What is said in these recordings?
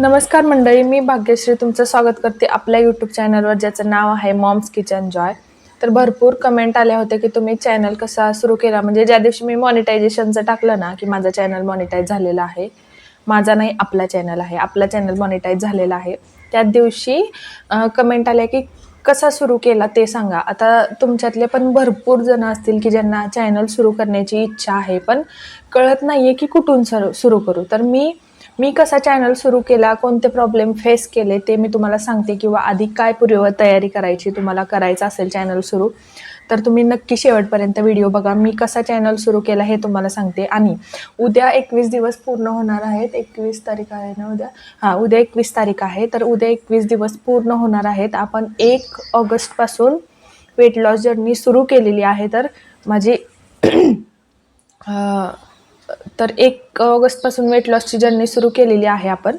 नमस्कार मंडळी मी भाग्यश्री तुमचं स्वागत करते आपल्या यूट्यूब चॅनलवर ज्याचं नाव आहे मॉम्स किचन जॉय तर भरपूर कमेंट आले होते की तुम्ही चॅनल कसा सुरू केला? म्हणजे ज्या दिवशी मी मॉनिटायझेशनचं टाकलं ना की माझं चॅनल मॉनिटाईज झालेलं आहे. माझा नाही आपला चॅनल आहे. आपला चॅनल मॉनिटाईज झालेला आहे. त्याच दिवशी कमेंट आल्या की कसा सुरू केला ते सांगा. आता तुमच्यातले पण भरपूर जण असतील की ज्यांना चॅनल सुरू करण्याची इच्छा आहे पण कळत नाही आहे की कुठून सर सुरू करू. तर मी मी कसा चॅनल सुरू केला कोणते प्रॉब्लेम फेस केले ते मी तुम्हाला सांगते किंवा आधी काय पूर्व तयारी करायची तुम्हाला करायचं असेल चॅनल सुरू तर तुम्ही नक्की शेवटपर्यंत व्हिडिओ बघा. मी कसा चॅनल सुरू केला हे तुम्हाला सांगते. आणि उद्या एकवीस दिवस पूर्ण होणार आहेत. एकवीस तारीख आहे ना उद्या? हां उद्या एकवीस तारीख आहे. तर उद्या एकवीस दिवस पूर्ण होणार आहेत. आपण एक ऑगस्टपासून वेट लॉस जर्नी सुरू केलेली आहे. तर माझी तर एक ऑगस्टपासून वेट लॉसची जर्नी सुरू केलेली आहे आपण.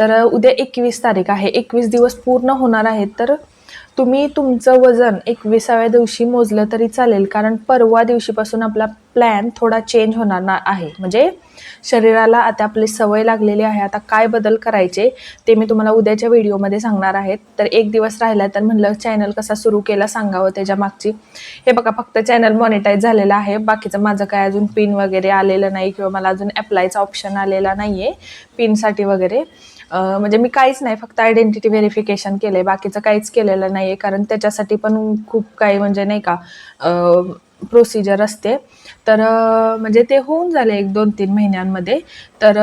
तर उद्या एकवीस तारीख आहे. एकवीस दिवस पूर्ण होणार आहेत. तर तुम्ही तुमचं वजन एकविसाव्या दिवशी मोजलं तरी चालेल. कारण परवा दिवशीपासून आपला प्लॅन थोडा चेंज होणार ना आहे. म्हणजे शरीराला आता आपली सवय लागलेली आहे. आता काय बदल करायचे ते मी तुम्हाला उद्याच्या व्हिडिओमध्ये सांगणार आहेत तर एक दिवस राहिला तर म्हणलं चॅनल कसा सुरू केला सांगावं त्याच्या मागची? हे बघा फक्त चॅनल मॉनिटाईज झालेलं आहे. बाकीचं माझं काय अजून पिन वगैरे आलेलं नाही किंवा मला अजून अप्लायचा ऑप्शन आलेला नाही आहे पिनसाठी वगैरे. म्हणजे मी काहीच नाही फक्त आयडेंटिटी व्हेरिफिकेशन केलं आहे बाकीचं काहीच केलेलं नाही आहे कारण त्याच्यासाठी पण खूप काही म्हणजे नाही का प्रोसिजर असते. तर म्हणजे ते होऊन झाले एक दोन तीन महिन्यांमध्ये. तर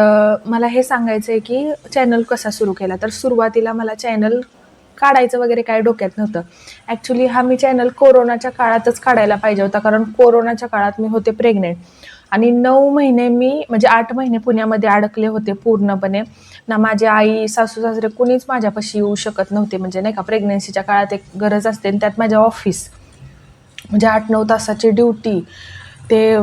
मला हे सांगायचं आहे की चॅनल कसा सुरू केला? तर सुरुवातीला मला चॅनल काढायचं वगैरे काय डोक्यात नव्हतं. ॲक्च्युली हा मी चॅनल कोरोनाच्या काळातच काढायला पाहिजे होता. कारण कोरोनाच्या काळात मी होते प्रेग्नेंट आणि नऊ महिने मी म्हणजे आठ महिने पुण्यामध्ये अडकले होते पूर्णपणे. ना माझी आई सासू सासरे कुणीच माझ्यापाशी येऊ शकत नव्हते. म्हणजे नाही का प्रेग्नेन्सीच्या काळात एक गरज असते आणि त्यात माझ्या ऑफिस म्हणजे आठ नऊ तासाची ड्युटी ते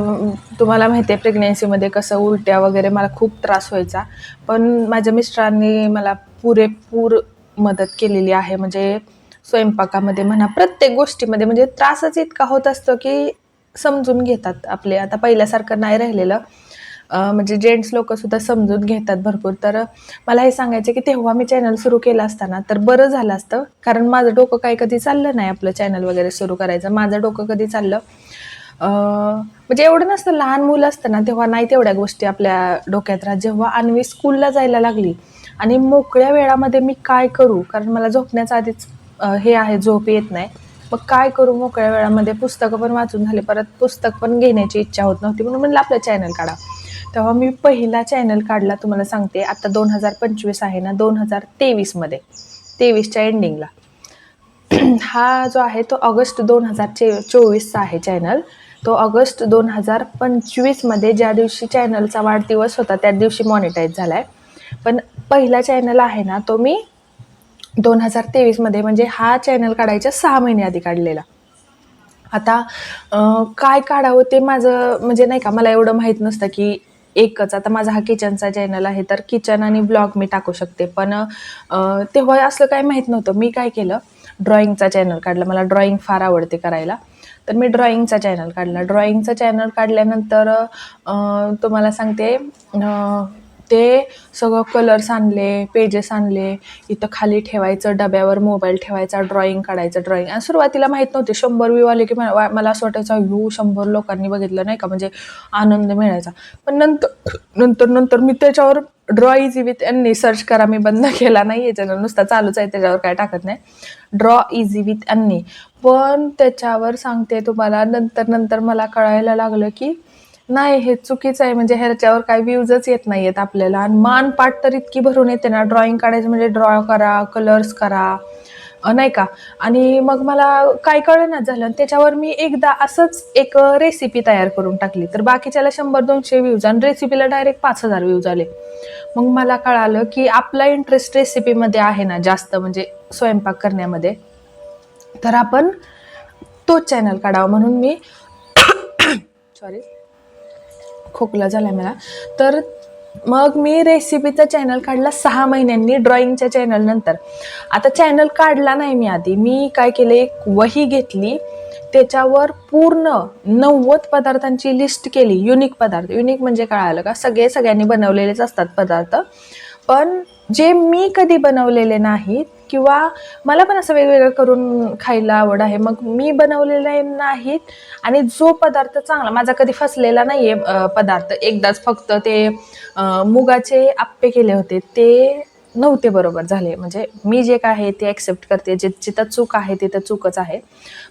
तुम्हाला माहिती आहे प्रेग्नेन्सीमध्ये कसं उलट्या वगैरे मला खूप त्रास व्हायचा. पण माझ्या मिस्टरांनी मला पुरेपूर मदत केलेली आहे. म्हणजे स्वयंपाकामध्ये म्हणा प्रत्येक गोष्टीमध्ये म्हणजे त्रासच इतका होत असतो की समजून घेतात आपले. आता पहिल्यासारखं नाही राहिलेलं. म्हणजे जेंट्स लोक सुद्धा समजून घेतात भरपूर. तर मला हे सांगायचं की तेव्हा मी चॅनल सुरू केलं असताना तर बरं झालं असतं. कारण माझं डोकं काही कधी चाललं नाही आपलं चॅनल वगैरे सुरू करायचं. माझं डोकं कधी चाललं? म्हणजे एवढं नसतं लहान मुलं असतं ना तेव्हा नाही तेवढ्या गोष्टी आपल्या डोक्यात राहत. जेव्हा अन्वी स्कूलला जायला लागली आणि मोकळ्या वेळामध्ये मी काय करू? कारण मला झोपण्याचा आधीच हे आहे झोप येत नाही. मग काय करू मोकळ्या वेळामध्ये? पुस्तकं पण वाचून झाले. परत पुस्तक पण घेण्याची इच्छा होत नव्हती. म्हणून म्हणलं आपलं चॅनल काढा. तेव्हा मी पहिला चॅनल काढला तुम्हाला सांगते. आता दोन हजार पंचवीस आहे ना दोन हजार तेवीसमध्ये तेवीसच्या एंडिंगला हा जो आहे तो ऑगस्ट दोन हजार चे चोवीसचा आहे चॅनल तो ऑगस्ट दोन हजार पंचवीसमध्ये ज्या दिवशी चॅनलचा वाढदिवस होता त्या दिवशी मॉनिटाईज झाला आहे पण पहिला चॅनल आहे ना तो मी दोन हजार तेवीसमध्ये म्हणजे हा चॅनल काढायच्या सहा महिने आधी काढलेला. आता काय काढावं ते माझं म्हणजे नाही का मला एवढं माहीत नसतं की एकच. आता माझा हा किचनचा चॅनल आहे तर किचन आणि ब्लॉग मी टाकू शकते. पण तेव्हा असलं काय माहीत नव्हतं. मी काय केलं? ड्रॉइंगचा चॅनल काढला. मला ड्रॉइंग फार आवडते करायला. तर मी ड्रॉइंगचा चॅनल काढला. ड्रॉइंगचा चॅनल काढल्यानंतर तुम्हाला सांगते ते सगळं कलर्स आणले पेजेस आणले. इथं खाली ठेवायचं डब्यावर मोबाईल ठेवायचा ड्रॉईंग काढायचं ड्रॉईंग आणि सुरुवातीला माहीत नव्हते शंभर व्ह्यू आले की मला मला असं वाटायचं व्ह्यू शंभर लोकांनी बघितलं नाही का? म्हणजे आनंद मिळायचा. पण नंतर नंतर नंतर मी त्याच्यावर ड्रॉ इझी विथ यांनी सर्च करा मी बंद केला नाही आहे चॅनल नुसता चालूच आहे त्याच्यावर काय टाकत नाही. ड्रॉ इझी विथ अन्नी पण त्याच्यावर सांगते तुम्हाला नंतर नंतर मला कळायला लागलं की नाही हे चुकीचं आहे. म्हणजे ह्याच्यावर काही व्ह्यूजच येत नाही आहेत आपल्याला. आणि मान पाठ तर इतकी भरून येते ना. ड्रॉइंग काढायचं म्हणजे ड्रॉ करा कलर्स करा. नाही का? आणि मग मला काय कळेना झालं आणि त्याच्यावर मी एकदा असंच एक रेसिपी तयार करून टाकली. तर बाकीच्याला शंभर दोनशे व्ह्यूज आणि रेसिपीला डायरेक्ट पाच हजार व्ह्यूज आले. मग मला कळालं की आपला इंटरेस्ट रेसिपीमध्ये आहे ना जास्त म्हणजे स्वयंपाक करण्यामध्ये. तर आपण तोच चॅनल काढावा म्हणून मी सॉरी खोकला झाला मला. तर मग मी रेसिपीचा चॅनल काढला सहा महिन्यांनी ड्रॉइंगच्या चॅनल नंतर. आता चॅनल काढला नाही मी आधी. मी काय केलं एक वही घेतली. त्याच्यावर पूर्ण नव्वद पदार्थांची लिस्ट केली. युनिक पदार्थ. युनिक म्हणजे काय आलं का? सगळे सगळ्यांनी बनवलेलेच असतात पदार्थ. पण जे मी कधी बनवलेले नाहीत किंवा मला पण असं वेगवेगळं करून खायला आवड आहे. मग मी बनवलेले नाहीत आणि जो पदार्थ चांगला माझा कधी फसलेला नाही आहे पदार्थ. एकदाच फक्त ते मुगाचे आप्पे केले होते. ते नव्हते बरोबर झाले. म्हणजे मी जे काय आहे ते ॲक्सेप्ट करते. जे जिथं चूक आहे तिथं चूकच आहे.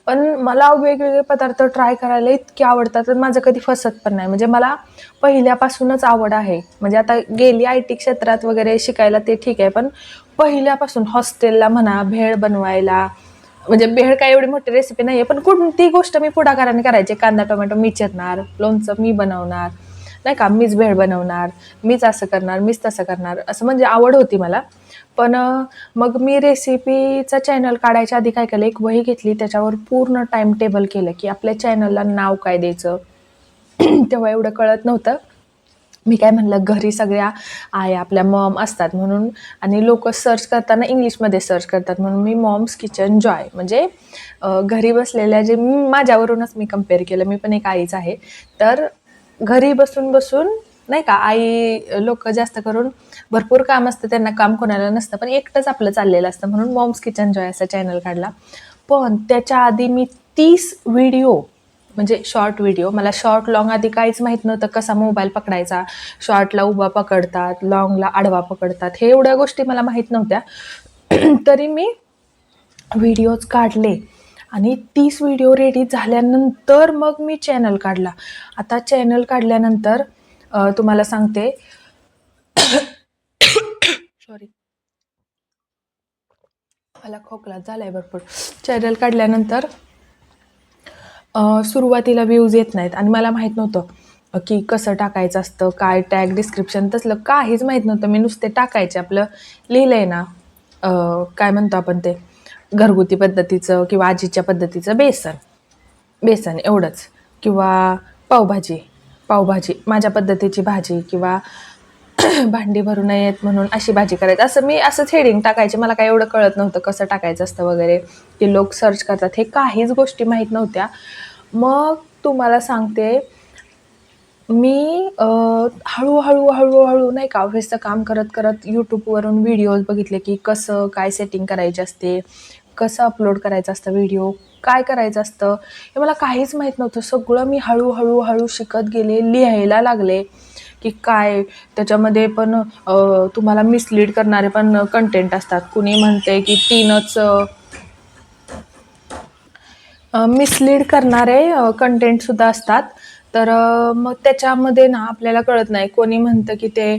पण मला वेगवेगळे पदार्थ ट्राय करायला इतके आवडतात तर माझं कधी फसत पण नाही. म्हणजे मला पहिल्यापासूनच आवड आहे. म्हणजे आता गेली आय टी क्षेत्रात वगैरे शिकायला ते ठीक आहे. पण पहिल्यापासून हॉस्टेलला म्हणा भेळ बनवायला म्हणजे भेळ काय एवढी मोठी रेसिपी नाही आहे पण कोणती गोष्ट मी पुढाकाराने करायची? कांदा टोमॅटो मी चिरणार लोणचं मी बनवणार नाही का मीच भेळ बनवणार मीच असं करणार मीच तसं करणार असं म्हणजे आवड होती मला. पण मग मी रेसिपीचा चॅनल काढायच्या आधी काय केलं एक वही घेतली त्याच्यावर पूर्ण टाइम टेबल केलं की आपल्या चॅनलला नाव काय द्यायचं. तेव्हा एवढं कळत नव्हतं. मी काय म्हणलं घरी सगळ्या आया आपल्या मॉम असतात म्हणून आणि लोक सर्च करताना इंग्लिशमध्ये सर्च करतात म्हणून मी मॉम्स किचन जॉय म्हणजे घरी बसलेल्या जे माझ्यावरूनच मी कंपेअर केलं. मी पण एक आईच आहे. तर घरी बसून बसून नाही का आई लोक जास्त करून भरपूर काम असतं त्यांना काम कोणाला नसतं पण एकटंच आपलं चाललेलं असतं. म्हणून मॉम्स किचन जॉय असा चॅनल काढला. पण त्याच्या आधी मी तीस व्हिडिओ म्हणजे शॉर्ट व्हिडिओ मला शॉर्ट लॉंग आधी काहीच माहीत नव्हतं कसा मोबाईल पकडायचा. शॉर्टला उभा पकडतात लॉंगला आडवा पकडतात हे एवढ्या गोष्टी मला माहीत नव्हत्या. तरी मी व्हिडिओज काढले. आणि तीस व्हिडिओ रेडी झाल्यानंतर मग मी चॅनल काढला. आता चॅनल काढल्यानंतर तुम्हाला सांगते. सॉरी मला खोकला झालाय भरपूर. चॅनल काढल्यानंतर सुरुवातीला व्ह्यूज येत नाहीत. आणि मला माहीत नव्हतं की कसं टाकायचं असतं काय टॅग डिस्क्रिप्शन तसलं काहीच माहीत नव्हतं. मी नुसते टाकायचे. आपलं लिहिलं आहे ना काय म्हणतो आपण ते? घरगुती पद्धतीचं किंवा आजीच्या पद्धतीचं बेसन. बेसन एवढंच. किंवा पावभाजी. पावभाजी माझ्या पद्धतीची भाजी किंवा भांडी भरू नयेत म्हणून अशी भाजी करायची. असं मी असंच हेडिंग टाकायचे. मला काय एवढं कळत नव्हतं कसं टाकायचं असतं वगैरे. की लोक सर्च करतात. हे काहीच गोष्टी माहीत नव्हत्या. मग तुम्हाला सांगते मी हळूहळू हळूहळू नाही का ऑफिसचं काम करत करत यूट्यूबवरून व्हिडिओज बघितले की कसं काय सेटिंग करायचे असते कसं अपलोड करायचं असतं व्हिडिओ काय करायचं असतं हे मला काहीच माहीत नव्हतं. सगळं मी हळूहळू हळू शिकत गेले लिहायला लागले की काय त्याच्यामध्ये पण तुम्हाला मिसलीड करणारे पण कंटेंट असतात. कुणी म्हणते की तीनच मिसलीड करणारे कंटेंटसुद्धा असतात. तर मग त्याच्यामध्ये ना आपल्याला कळत नाही. कोणी म्हणतं की ते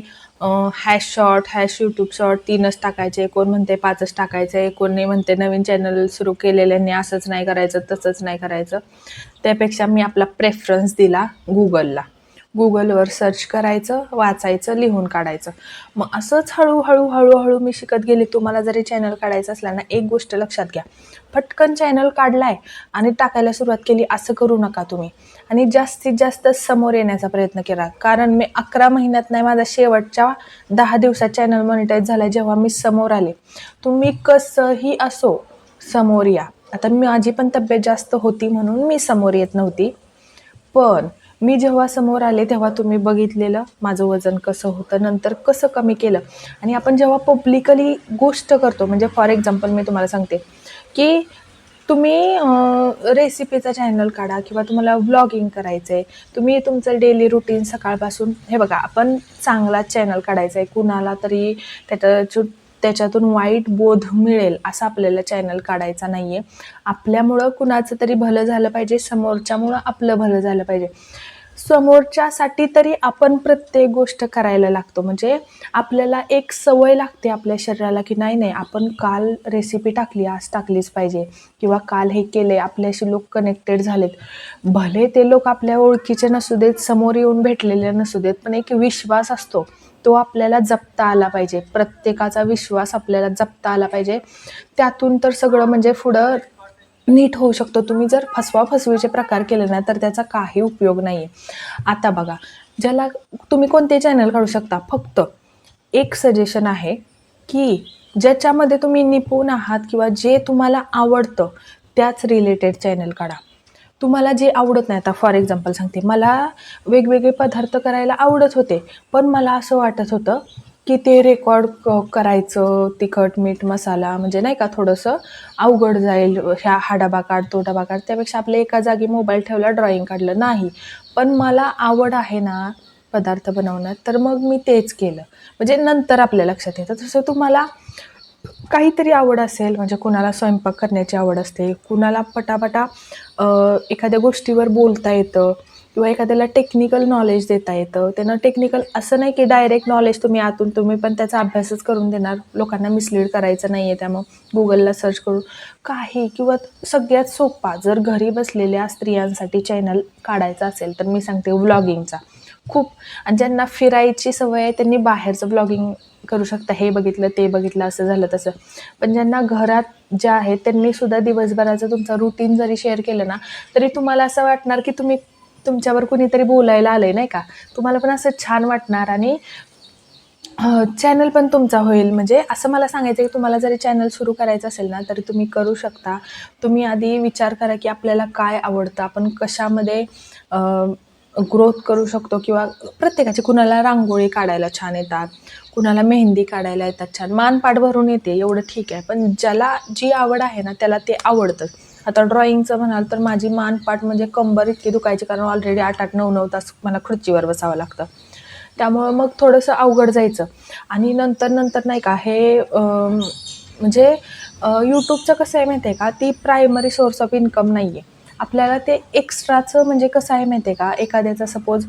hash short hash YouTube short तीनच टाकायचे. कोण म्हणते पाचच टाकायचे. कोणी म्हणते नवीन चॅनल सुरू केलेल्यांनी असंच नाही करायचं तसंच नाही करायचं. त्यापेक्षा मी आपला प्रेफरन्स दिला गुगलला गुगलवर सर्च करायचं वाचायचं लिहून काढायचं. मग असंच हळूहळू हळूहळू मी शिकत गेले. तुम्हाला जरी चॅनल काढायचं असलं ना एक गोष्ट लक्षात घ्या. पटकन चॅनल काढलाय आणि टाकायला सुरुवात केली असं करू नका तुम्ही. आणि जास्तीत जास्त समोर येण्याचा प्रयत्न केला कारण मी अकरा महिन्यात नाही माझा शेवटच्या दहा दिवसात चॅनल मॉनिटाईज झाला जेव्हा मी समोर आले. तुम्ही कसंही असो समोर या. आता माझी पण तब्येत जास्त होती म्हणून मी समोर येत नव्हती. पण मी जेव्हा समोर आले तेव्हा तुम्ही बघितलेलं माझं वजन कसं होतं नंतर कसं कमी केलं. आणि आपण जेव्हा पब्लिकली गोष्ट करतो म्हणजे फॉर एक्झाम्पल मी तुम्हाला सांगते की तुम्ही रेसिपीचा चॅनल काढा किंवा तुम्हाला व्लॉगिंग करायचं आहे तुम्ही तुमचं डेली रुटीन सकाळपासून हे बघा आपण चांगला चॅनल काढायचा आहे कुणाला तरी त्याच्या त्याच्यातून वाईट बोध मिळेल असं आपल्याला चॅनल काढायचा नाही आहे आपल्यामुळं कुणाचं तरी भलं झालं पाहिजे समोरच्यामुळं आपलं भलं झालं पाहिजे. समोरच्यासाठी तरी आपण प्रत्येक गोष्ट करायला लागतो. म्हणजे आपल्याला एक सवय लागते आपल्या शरीराला की नाही नाही आपण काल रेसिपी टाकली आज टाकलीच पाहिजे. किंवा काल हे केले आपल्याशी लोक कनेक्टेड झालेत. भले ते लोक आपल्या ओळखीचे नसू देत समोर येऊन भेटलेले नसू देत पण एक विश्वास असतो. तो आपल्याला जपता आला पाहिजे. प्रत्येकाचा विश्वास आपल्याला जपता आला पाहिजे. त्यातून तर सगळं म्हणजे पुढं नीट होऊ शकतो. तुम्ही जर फसवा फसवीचे प्रकार केले ना तर त्याचा काही उपयोग नाही आहे आता बघा ज्याला तुम्ही कोणते चॅनल काढू शकता? फक्त एक सजेशन आहे की ज्याच्यामध्ये तुम्ही निपुण आहात किंवा जे तुम्हाला आवडतं त्याच रिलेटेड चॅनल काढा. तुम्हाला जे आवडत नाही आता फॉर एक्झाम्पल सांगते मला वेगवेगळे पदार्थ करायला आवडत होते पण मला असं वाटत होतं की ते रेकॉर्ड क करायचं तिखट मीठ मसाला म्हणजे नाही का थोडंसं अवघड जाईल ह्या हा डबा काढ तो डबा काढ. त्यापेक्षा आपल्या एका जागी मोबाईल ठेवला ड्रॉईंग काढलं नाही. पण मला आवड आहे ना पदार्थ बनवण्यात तर मग मी तेच केलं. म्हणजे नंतर आपल्या लक्षात येतं. तसं तुम्हाला काहीतरी आवड असेल म्हणजे कुणाला स्वयंपाक करण्याची आवड असते कुणाला पटापटा एखाद्या गोष्टीवर बोलता येतं किंवा एखाद्याला टेक्निकल नॉलेज देता येतं. त्यांना टेक्निकल असं नाही की डायरेक्ट नॉलेज तुम्ही आतून तुम्ही पण त्याचा अभ्यासच करून देणार. लोकांना मिसलीड करायचं नाही आहे त्यामुळं गुगलला सर्च करून. काही किंवा सगळ्यात सोपा जर घरी बसलेल्या स्त्रियांसाठी चॅनल काढायचा असेल तर मी सांगते व्लॉगिंगचा खूप आणि ज्यांना फिरायची सवय आहे त्यांनी बाहेरचं ब्लॉगिंग करू शकता. हे बघितलं ते बघितलं असं झालं तसं. पण ज्यांना घरात ज्या आहेत त्यांनी सुद्धा दिवसभराचं तुमचं रुटीन जरी शेअर केलं ना तरी तुम्हाला असं वाटणार की तुम्ही तुमच्यावर कुणीतरी बोलायला आलंय नाही का? तुम्हाला पण असं छान वाटणार आणि चॅनल पण तुमचा होईल. म्हणजे असं मला सांगायचं आहे की तुम्हाला जरी चॅनल सुरू करायचं असेल ना तरी तुम्ही करू शकता. तुम्ही आधी विचार करा की आपल्याला काय आवडतं? आपण कशामध्ये ग्रोथ करू शकतो? किंवा प्रत्येकाची कुणाला रांगोळी काढायला छान येतात? कुणाला मेहंदी काढायला येतात छान? मानपाट भरून येते एवढं ठीक आहे. पण ज्याला जी आवड आहे ना त्याला ते आवडतं. आता ड्रॉइंगचं म्हणाल तर माझी मानपाट म्हणजे कंबर इतकी दुखायची कारण ऑलरेडी आठ आठ नऊ नऊ तास मला खुर्चीवर बसावं लागतं. त्यामुळं मग थोडंसं अवघड जायचं. आणि नंतर नंतर नाही का हे म्हणजे यूट्यूबचं कसं आहे माहिती आहे का ती प्रायमरी सोर्स ऑफ इन्कम नाही आहे आपल्याला ते एक्स्ट्राचं म्हणजे कसं आहे माहिती आहे का एखाद्याचा सपोज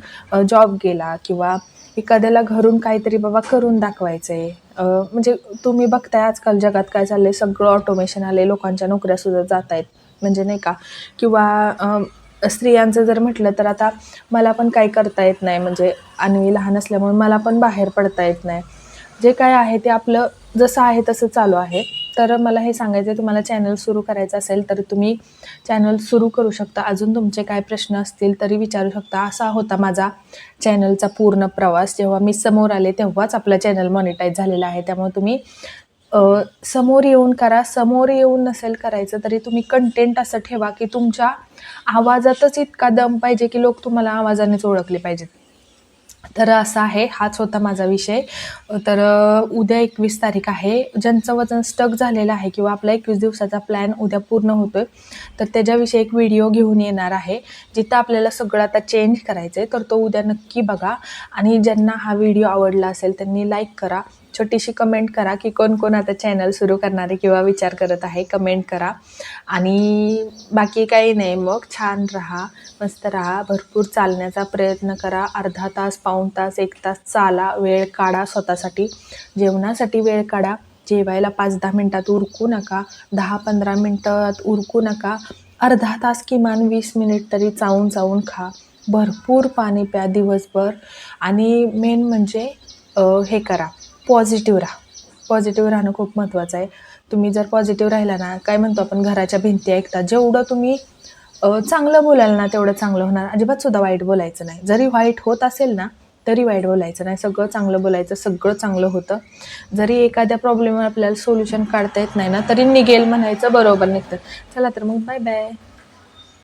जॉब गेला किंवा एखाद्याला घरून काहीतरी बाबा करून दाखवायचं आहे म्हणजे तुम्ही बघताय आजकाल जगात काय चाललंय सगळं ऑटोमेशन आले लोकांच्या नोकऱ्या सुद्धा जात आहेत म्हणजे नाही का? किंवा स्त्रियांचं जर म्हटलं तर आता मला पण काही करता येत नाही. म्हणजे आणि लहान असल्यामुळे मला पण बाहेर पडता येत नाही. जे काय आहे ते आपलं जसं आहे तसं चालू आहे. तर मला हे सांगायचं आहे तुम्हाला चॅनल सुरू करायचं असेल तर तुम्ही चॅनल सुरू करू शकता. अजून तुमचे काय प्रश्न असतील तरी विचारू शकता. असा होता माझा चॅनलचा पूर्ण प्रवास. जेव्हा मी समोर आले तेव्हाच आपला चॅनल मॉनिटाईज झालेला आहे. त्यामुळे तुम्ही समोर येऊन करा समोर येऊन नसेल करायचं तरी तुम्ही कंटेंट असं ठेवा की तुमच्या आवाजातच इतका दम पाहिजे की लोक तुम्हाला आवाजानेच ओळखले पाहिजेत. तर असा आहे हाच होता माझा विषय. तर उद्या एकवीस तारीख आहे. ज्यांचं वजन स्टक झालेलं आहे किंवा आपला एकवीस दिवसाचा प्लॅन उद्या पूर्ण होतोय तर त्याच्याविषयी एक व्हिडिओ घेऊन येणार आहे जिथं आपल्याला सगळं आता चेंज करायचं आहे तर तो उद्या नक्की बघा. आणि ज्यांना हा व्हिडिओ आवडला असेल त्यांनी लाईक करा. छोटीशी कमेंट करा की कोण कोण आता चॅनल सुरू करणारे किंवा विचार करत आहे कमेंट करा. आणि बाकी काही नाही मग छान राहा मस्त राहा भरपूर चालण्याचा प्रयत्न करा. अर्धा तास पाऊण तास एक तास चाला वेळ काढा स्वतःसाठी. जेवणासाठी वेळ काढा. जेवायला पाच दहा मिनटात उरकू नका. दहा पंधरा मिनटात उरकू नका. अर्धा तास किमान वीस मिनिट तरी चावून चावून खा. भरपूर पाणी प्या दिवसभर. आणि मेन म्हणजे हे करा. पॉझिटिव्ह राहा. पॉझिटिव्ह राहणं खूप महत्त्वाचं आहे. तुम्ही जर पॉझिटिव्ह राहिला ना काय म्हणतो आपण घराच्या भिंती ऐकता जेवढं तुम्ही चांगलं बोलाल ना तेवढं चांगलं होणार. अजिबातसुद्धा वाईट बोलायचं नाही. जरी वाईट होत असेल ना तरी वाईट बोलायचं नाही. सगळं चांगलं बोलायचं सगळं चांगलं होतं. जरी एखाद्या प्रॉब्लेमवर आपल्याला सोल्युशन काढता येत नाही ना तरी निघेल म्हणायचं बरोबर निघतं. चला तर मग बाय बाय